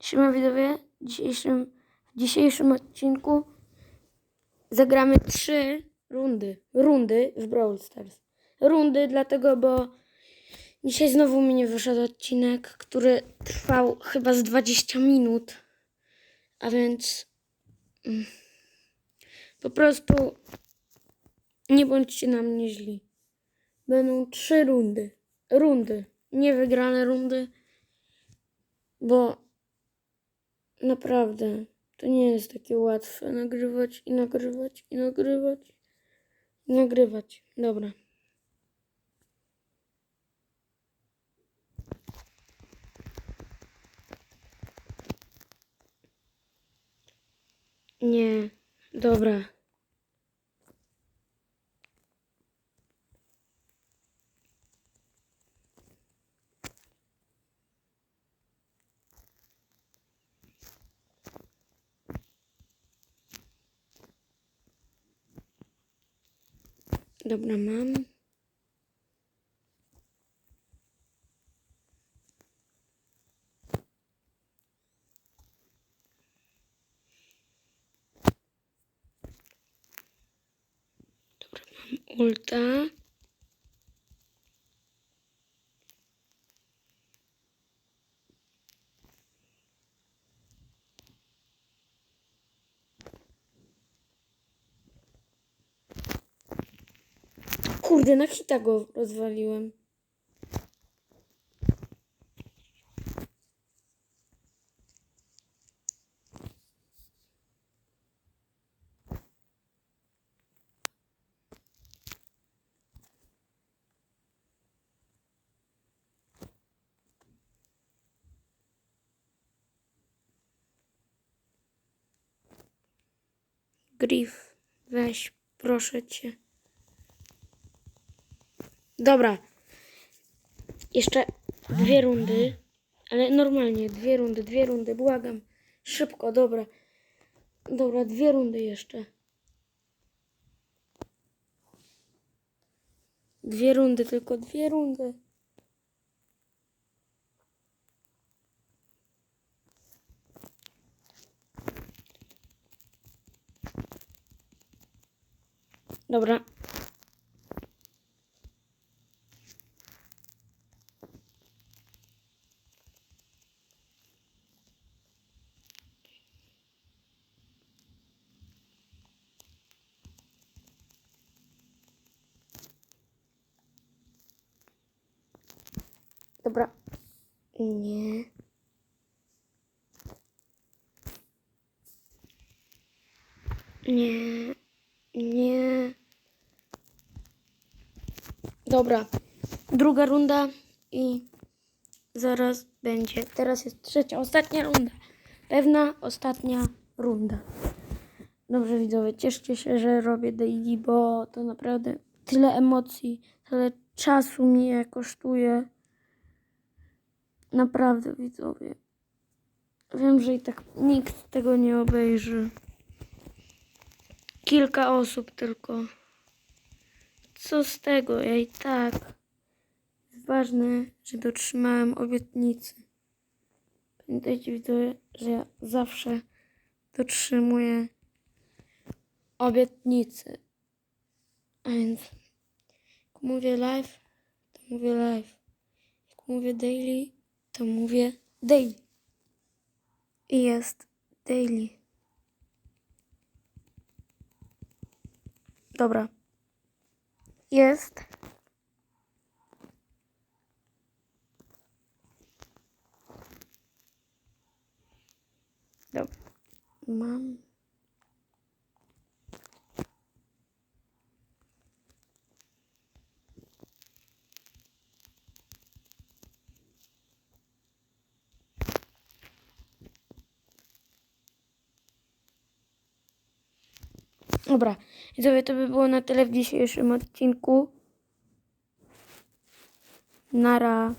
Siema widzowie, w dzisiejszym, w dzisiejszym odcinku zagramy trzy rundy. Rundy w Brawl Stars. Rundy dlatego, bo dzisiaj znowu mi nie wyszedł odcinek, który trwał chyba z 20 minut. A więc mm, po prostu nie bądźcie na mnie źli. Będą trzy rundy. Rundy. Nie wygrane rundy. Bo naprawdę to nie jest takie łatwe nagrywać i nagrywać i nagrywać i nagrywać. Dobra. Nie. Dobra. Dobra, mam. Dobra, mam ulta. Kurde, na hita go rozwaliłem. Griff, weź, proszę cię. Dobra. Jeszcze dwie rundy. Ale normalnie, dwie rundy, dwie rundy, błagam. Szybko, dobra. Dobra, dwie rundy jeszcze. Dwie rundy, tylko dwie rundy. Dobra. Dobra. Nie. Nie. Nie. Dobra. Druga runda i zaraz będzie. Teraz jest trzecia, ostatnia runda. Pewna ostatnia runda. Dobrze widzowie, cieszcie się, że robię daily, bo to naprawdę tyle emocji, tyle czasu mnie kosztuje. Naprawdę widzowie. Wiem, że i tak nikt tego nie obejrzy. Kilka osób tylko. Co z tego? Ja i tak. Ważne, że dotrzymałem obietnicy. Pamiętajcie widzowie, że ja zawsze dotrzymuję obietnicy. A więc jak mówię live, to mówię live. Jak mówię daily, to mówię daily. I jest daily. Dobra. Jest. Dobra. Mam. Dobra, widzowie, to by było na tyle w dzisiejszym odcinku. Nara.